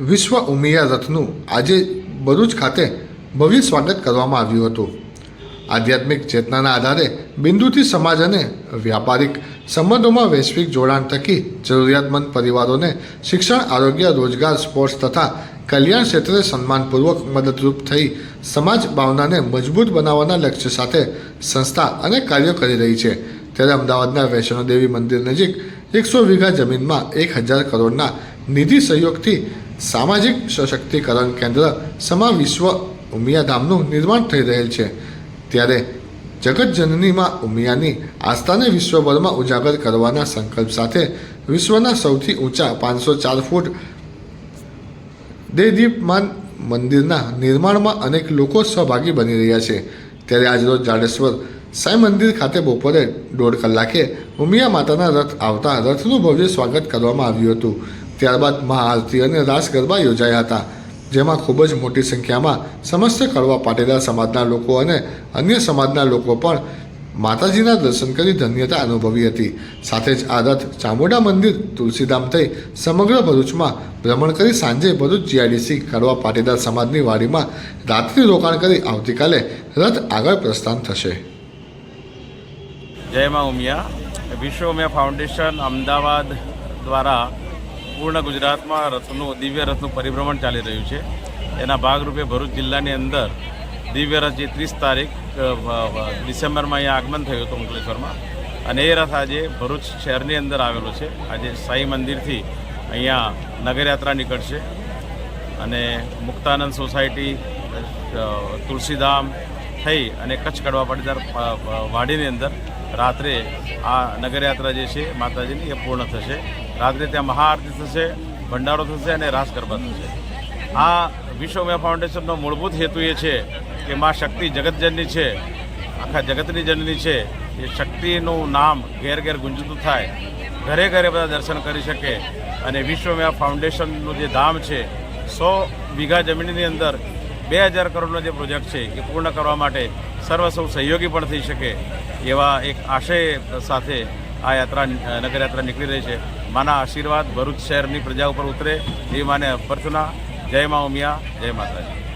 વિશ્વ ઉમિયા રથનું આજે ભરૂચ ખાતે ભવ્ય સ્વાગત કરવામાં આવ્યું હતું. આધ્યાત્મિક ચેતનાના આધારે બિંદુથી સમાજ અને વ્યાપારિક સંબંધોમાં વૈશ્વિક જોડાણ થકી જરૂરિયાતમંદ પરિવારોને શિક્ષણ, આરોગ્ય, રોજગાર, સ્પોર્ટ્સ તથા કલ્યાણ ક્ષેત્રે સન્માનપૂર્વક મદદરૂપ થઈ સમાજ ભાવનાને મજબૂત બનાવવાના લક્ષ્ય સાથે સંસ્થા અને કાર્યો કરી રહી છે. ત્યારે અમદાવાદના વૈષ્ણોદેવી મંદિર નજીક એકસો વીઘા જમીનમાં એક હજાર કરોડના નિધિ સહયોગથી સામાજિક સશક્તિકરણ કેન્દ્ર સમા વિશ્વ ઉમિયાધામનું નિર્માણ થઈ રહેલ છે. ત્યારે જગતજનનીમાં ઉમિયાની આસ્થાને વિશ્વભરમાં ઉજાગર કરવાના સંકલ્પ સાથે વિશ્વના સૌથી ઊંચા પાંચસો ચાર ફૂટ દેદીપમાન મંદિરના નિર્માણમાં અનેક લોકો સહભાગી બની રહ્યા છે. ત્યારે આજરોજ જાડેશ્વર સાંઈ મંદિર ખાતે બપોરે દોઢ કલાકે ઉમિયા માતાના રથ આવતા રથનું ભવ્ય સ્વાગત કરવામાં આવ્યું હતું. ત્યારબાદ મહાઆરતી અને રાસ ગરબા યોજાયા હતા, જેમાં ખૂબ જ મોટી સંખ્યામાં સમસ્ત કડવા પાટીદાર સમાજના લોકો અને અન્ય સમાજના લોકો પણ માતાજીના દર્શન કરી ધન્યતા અનુભવી હતી. સાથે જ આ રથ ચામુંડા મંદિર, તુલસીધામ થઈ સમગ્ર ભરૂચમાં ભ્રમણ કરી સાંજે ભરૂચ જીઆઈડીસી કડવા પાટીદાર સમાજની વાડીમાં રાત્રિ રોકાણ કરી આવતીકાલે રથ આગળ પ્રસ્થાન થશે. જય મા ઉમિયા. વિશ્વ ઉમિયા ફાઉન્ડેશન અમદાવાદ દ્વારા પૂર્ણ ગુજરાતમાં રથનું, દિવ્ય રથનું પરિભ્રમણ ચાલી રહ્યું છે. એના ભાગરૂપે ભરૂચ જિલ્લાની અંદર દિવ્ય રથ જે ત્રીસ તારીખ ડિસેમ્બરમાં અહીંયા આગમન થયું હતું અંકલેશ્વરમાં. અને એ રથ આજે ભરૂચ શહેરની અંદર આવેલો છે. આજે સાંઈ મંદિરથી અહીંયા નગરયાત્રા નીકળશે. અને મુક્તાનંદ સોસાયટી તુલસીધામ થઈ અને કચ્છ કડવા પાટીદાર વાડીની અંદર રાત્રે આ નગરયાત્રા જે છે માતાજીની એ પૂર્ણ થશે. રાત્રે ત્યાં મહાઆરતી થશે, ભંડારો થશે અને રાસ ગરબા થશે. આ વિશ્વમય ફાઉન્ડેશનનો મૂળભૂત હેતુ એ છે કે મા શક્તિ જગતજનની છે, આખા જગતની જનની છે. એ શક્તિનું નામ ઘેર ઘેર ગુંજતું થાય, ઘરે ઘરે બધા દર્શન કરી શકે. અને વિશ્વમય ફાઉન્ડેશનનું જે ધામ છે, સો વીઘા જમીનની અંદર બે હજાર કરોડનો જે પ્રોજેક્ટ છે, એ પૂર્ણ કરવા માટે સર્વ સૌ સહયોગી પણ થઈ શકે એવા એક આશય સાથે આ યાત્રા, નગરયાત્રા નીકળી રહી છે. માના આશીર્વાદ ભરૂચ શહેરની પ્રજા ઉપર ઉતરે. એ માને અભ્યર્થના. જય મા ઉમિયા, જય માતાજી.